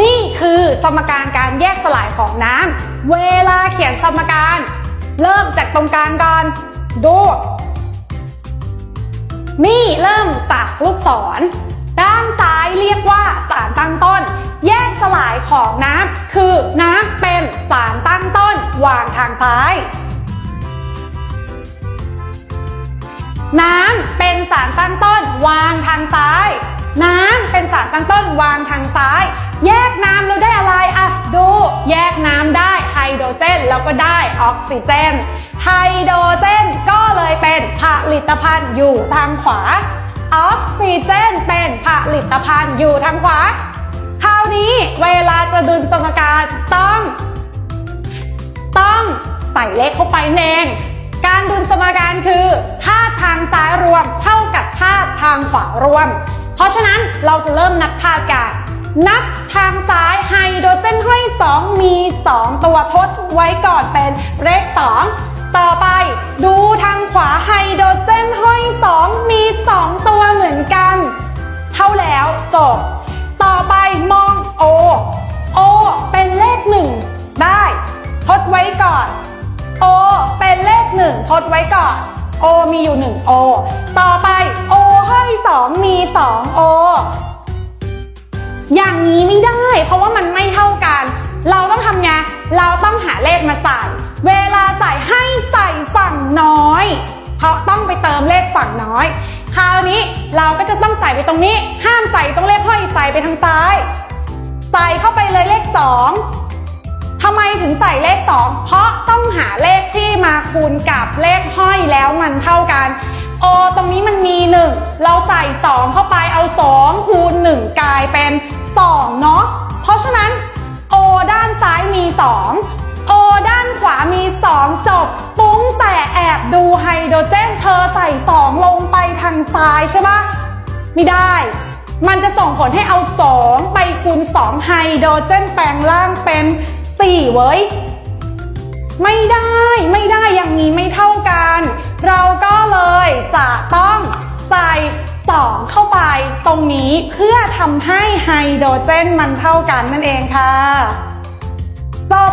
นี่คือสมการการแยกสลายของน้ำเวลาเขียนสมการ เริ่มจากตรงกลางก่อนดู นี่เริ่มจากลูกศร ด้านซ้ายเรียกว่าสารตั้งต้น แยกสลายของน้ำคือน้ำเป็นสารตั้งต้นวางทางซ้าย น้ำเป็นสารตั้งต้นวางทางซ้าย น้ำเป็นสารตั้งต้นวางทางซ้าย แยกน้ำเราได้อะไรอะดูแยกน้ำได้ไฮโดรเจนแล้วก็ได้ออกซิเจน ไฮโดรเจนก็เลยเป็นผลิตภัณฑ์อยู่ทางขวา ออกซิเจนเป็นผลิตภัณฑ์อยู่ทางขวา คราวนี้เวลาจะดึงสมการต้อง ต้องใส่เลขเข้าไปเองการดุลสมการคือธาตุทางซ้ายรวมเท่ากับธาตุทางขวารวม เพราะฉะนั้นเราจะเริ่มนับธาตุกัน นับทางซ้ายไฮโดรเจนห้อย 2 มี 2 ตัวทดไว้ก่อนเป็นเลข2ต่อไปดูทางขวาไฮโดรเจนห้อย 2 มี 2 ตัวเหมือนกัน เท่าแล้วจบ ต่อไปมอง O O เป็นเลข 1 ได้ทดไว้ก่อน O เป็นเลข 1 ทดไว้ก่อน O มีอยู่ 1 O ต่อไป O ห้อย 2 มี 2 O อย่างนี้ไม่ได้ เพราะว่ามันไม่เท่ากัน เราต้องทำไง เราต้องหาเลขมาใส่ เวลาใส่ให้ใส่ฝั่งน้อย เพราะต้องไปเติมเลขฝั่งน้อย คราวนี้เราก็จะต้องใส่ไปตรงนี้ ห้ามใส่ตรงเลขห้อยใส่ไปทางซ้าย ใส่เข้าไปเลยเลข2ทำไมถึงใส่เลข 2 เพราะต้องหาเลขที่มาคูณกับเลขห้อยแล้วมันเท่ากัน โอตรงนี้มันมี 1 เราใส่ 2 เข้าไปเอา 2 คูณ 1 กลายเป็น นั้น O ด้านซ้ายมี 2 O ด้านขวามี 2 จบ ปุ้งแต่แอบดูไฮโดรเจนเธอใส่ 2 ลงไปทางซ้ายใช่ปะไม่ได้ มันจะส่งผลให้เอา 2 ไปคูณ 2 ไฮโดรเจนแปลงร่างเป็น 4 เว้ย ไม่ได้ไม่ได้อย่างนี้ไม่เท่ากัน เราก็เลยจะต้องใส่ 2 เข้าไปตรงนี้เพื่อทำให้ไฮโดรเจนมันเท่ากันนั่นเองค่ะจบ